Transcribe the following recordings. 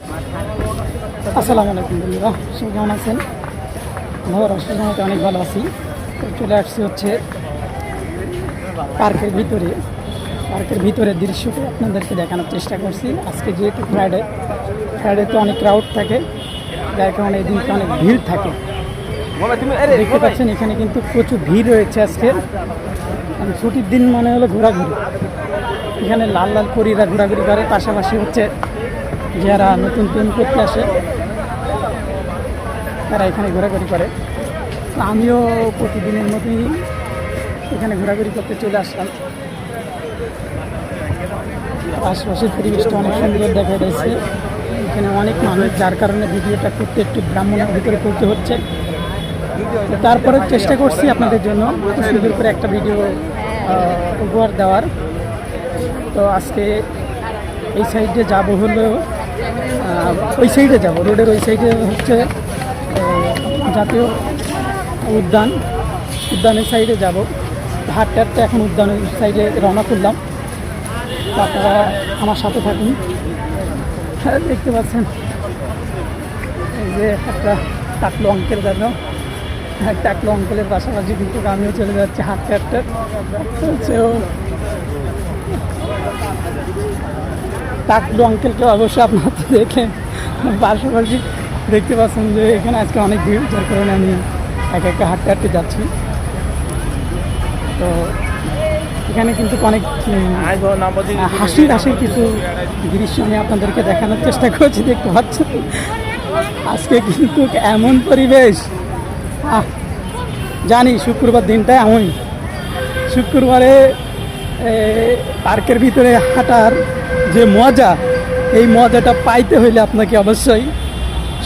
আসসালামু আলাইকুম বন্ধুরা কেমন আছেন? রাষ্ট্রের অনেক ভালো আছি। চলে আসছি হচ্ছে পার্কের ভিতরে। পার্কের ভিতরের দৃশ্যকে আপনাদেরকে দেখানোর চেষ্টা করছি। আজকে যেহেতু ফ্রাইডে ফ্রাইডে তো অনেক ক্রাউড থাকে, যার কারণে এই দিনটা অনেক ভিড় থাকে। দেখতে পাচ্ছেন, এখানে কিন্তু প্রচুর ভিড় রয়েছে আজকে। আর ছুটির দিন মানে হলো ঘোরাঘুরি। এখানে লাল লাল পরীরা ঘোরাঘুরি করে, পাশাপাশি হচ্ছে যারা নতুন প্রেম করতে আসে তারা এখানে ঘোরাঘুরি করে। আমিও প্রতিদিনের মতোই এখানে ঘোরাঘুরি করতে চলে আসলাম। আশপাশের পরিবেশটা অনেক সুন্দর দেখা যাচ্ছে। এখানে অনেক মানুষ যার কারণে ভিডিওটা করতে একটু ব্রাহ্মণের ভিতরে করতে হচ্ছে। তারপরে চেষ্টা করছি আপনাদের জন্য সুন্দর করে একটা ভিডিও উপহার দেওয়ার। তো আজকে এই সাইডে যাব হলো আহ, ওই সাইডে যাব। রোডের ওই সাইডে হচ্ছে জাতীয় উদ্যান। উদ্যানের সাইডে যাব। হাট হাঁটতে এখন উদ্যানের সাইডে রওনা করলাম। আপনারা আমার সাথে থাকুন। হ্যাঁ, দেখতে পাচ্ছেন। যে একটা টাকলো অঙ্কের জন্য টাকলো অঙ্কেলের পাশাপাশি কিন্তু আমিও চলে যাচ্ছি হাঁটতে হাঁটতে হচ্ছে ও টাকলু আঙ্কেলকে অবশ্যই আপনার তো দেখে পাশাপাশি দেখতে পাচ্ছেন যে এখানে আজকে অনেক ভিড় যার কারণে আমি একা একা হাঁটতে হাঁটতে যাচ্ছি। তো এখানে কিন্তু অনেক হাসির হাসির কিছু দৃশ্য আমি আপনাদেরকে দেখানোর চেষ্টা করছি দেখতে পাচ্ছেন? আজকে কিন্তু এমন পরিবেশ। আহ, জানি শুক্রবার দিনটা এমনই। শুক্রবারে পার্কের ভিতরে হাঁটার যে মজা, এই মজাটা পাইতে হইলে আপনাকে অবশ্যই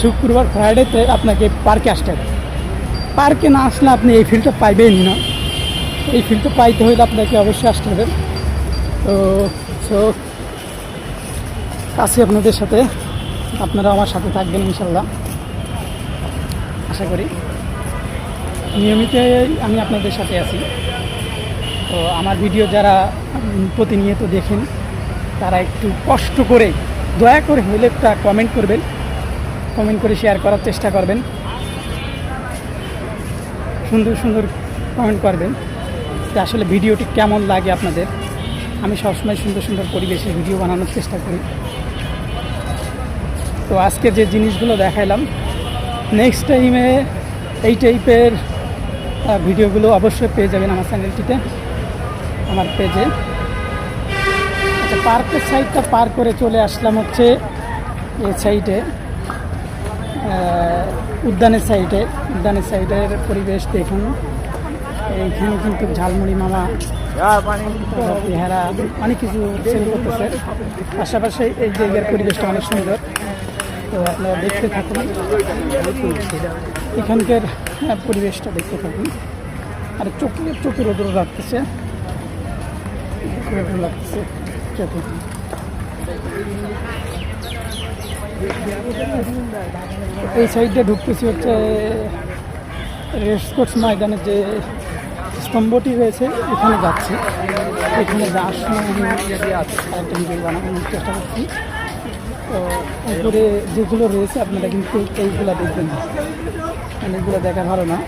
শুক্রবার, ফ্রাইডেতে আপনাকে পার্কে আসতে হবে। পার্কে না আসলে আপনি এই ফিল্ডটা পাইবেন না। এই ফিল্ডটা পাইতে হইলে আপনাকে অবশ্যই আসতে হবে। তো সো আছি আপনাদের সাথে। আপনারা আমার সাথে থাকবেন ইনশাল্লাহ আশা করি। নিয়মিত আমি আপনাদের সাথে আছি। তো আমার ভিডিও যারা প্রতিনিয়ত দেখেন, তারা একটু কষ্ট করে দয়া করে হলে একটা কমেন্ট করবেন কমেন্ট করে শেয়ার করার চেষ্টা করবেন। সুন্দর সুন্দর কমেন্ট করবেন যে আসলে ভিডিওটি কেমন লাগে আপনাদের। আমি সবসময় সুন্দর সুন্দর পরিবেশে ভিডিও বানানোর চেষ্টা করি। তো আজকে যে জিনিসগুলো দেখাইলাম নেক্সট টাইমে এই টাইপের ভিডিওগুলো অবশ্যই পেয়ে যাবেন আমার চ্যানেলটিতে আমার পেজে। আচ্ছা পার্কের সাইডটা পার করে চলে আসলাম হচ্ছে এ সাইডে উদ্যানের সাইডে উদ্যানের সাইডের পরিবেশ দেখুন। এইখানে কিন্তু ঝালমুড়ি মামা পেহারা অনেক কিছু করতেছে। পাশাপাশি এই জায়গার পরিবেশটা অনেক সুন্দর। তো আপনারা দেখতে থাকুন। এখানকার হ্যাঁ, পরিবেশটা দেখতে থাকুন। আর চোখে চোখের রোদ্র রাখতেছে। রোদ্র লাগতেছে চোখে। এই সাইডে ঢুকতেছি হচ্ছে, রেসকোর্স ময়দানের যে স্তম্ভটি রয়েছে, এখানে যাচ্ছি। এখানে যাওয়ার সময় আরেকটা বানানোর চেষ্টা করছি। তো উপরে যেগুলো রয়েছে, আপনারা কিন্তু এইগুলো দেখবেন না। মানে এগুলো দেখা ভালো না।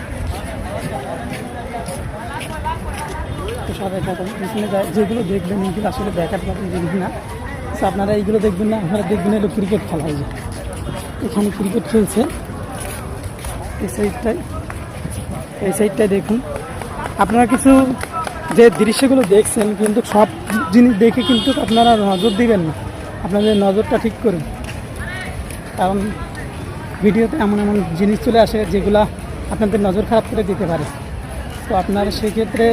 সবাই থাকুন পিছনে যেগুলো দেখবেন এইগুলো আসলে দেখার মতন জিনিস না আপনারা এইগুলো দেখবেন না, আপনারা দেখবেন এলো ক্রিকেট খেলা হয়েছে এখানে ক্রিকেট খেলছে। এই সাইডটায় এই সাইডটায় দেখুন। আপনারা কিছু যে দৃশ্যগুলো দেখছেন, কিন্তু সব জিনিস দেখে কিন্তু আপনারা নজর দিবেন না। আপনাদের নজরটা ঠিক করুন। কারণ ভিডিওতে এমন এমন জিনিস চলে আসে যেগুলা আপনাদের নজর খারাপ করে দিতে পারে। তো আপনারা সেক্ষেত্রে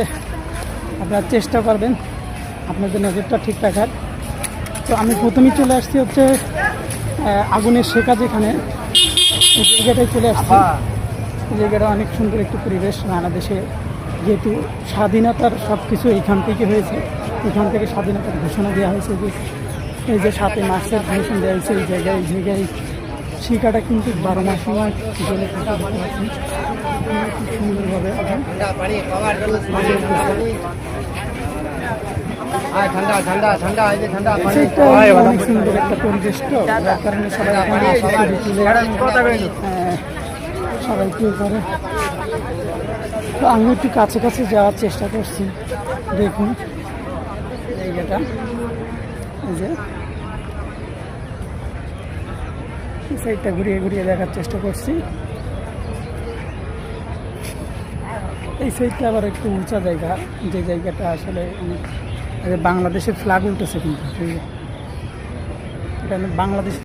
আপনারা চেষ্টা করবেন আপনাদের নজরটা ঠিক রাখার। তো আমি প্রথমেই চলে আসছি হচ্ছে আগুনের শেখা যেখানে জায়গাটায় চলে আসছি। এই জায়গাটা অনেক সুন্দর একটি পরিবেশ বাংলাদেশে যেহেতু স্বাধীনতার সব কিছু এইখান থেকে হয়েছে এখান থেকে স্বাধীনতার ঘোষণা দেওয়া হয়েছে যে এই যে সাথে মার্চের ঘোষণা দেওয়া হয়েছে এই জায়গায় এই জায়গায় শিকাটা কিন্তু বারো মাস সুন্দরভাবে আয় ঠান্ডা ঠান্ডা ঠান্ডা ঠান্ডা অনেক সুন্দর একটা পরিবেশ তো যার কারণে সবাই হ্যাঁ, সবাই কেউ করে তো আমি একটু কাছে কাছে যাওয়ার চেষ্টা করছি। দেখুন জায়গাটা এই যে এই সাইডটা ঘুরিয়ে ঘুরিয়ে দেখার চেষ্টা করছি এই সাইডটা আবার একটু উঁচা জায়গা, যে জায়গাটা আসলে বাংলাদেশের ফ্ল্যাগ উল্টেছে কিন্তু। এটা বাংলাদেশ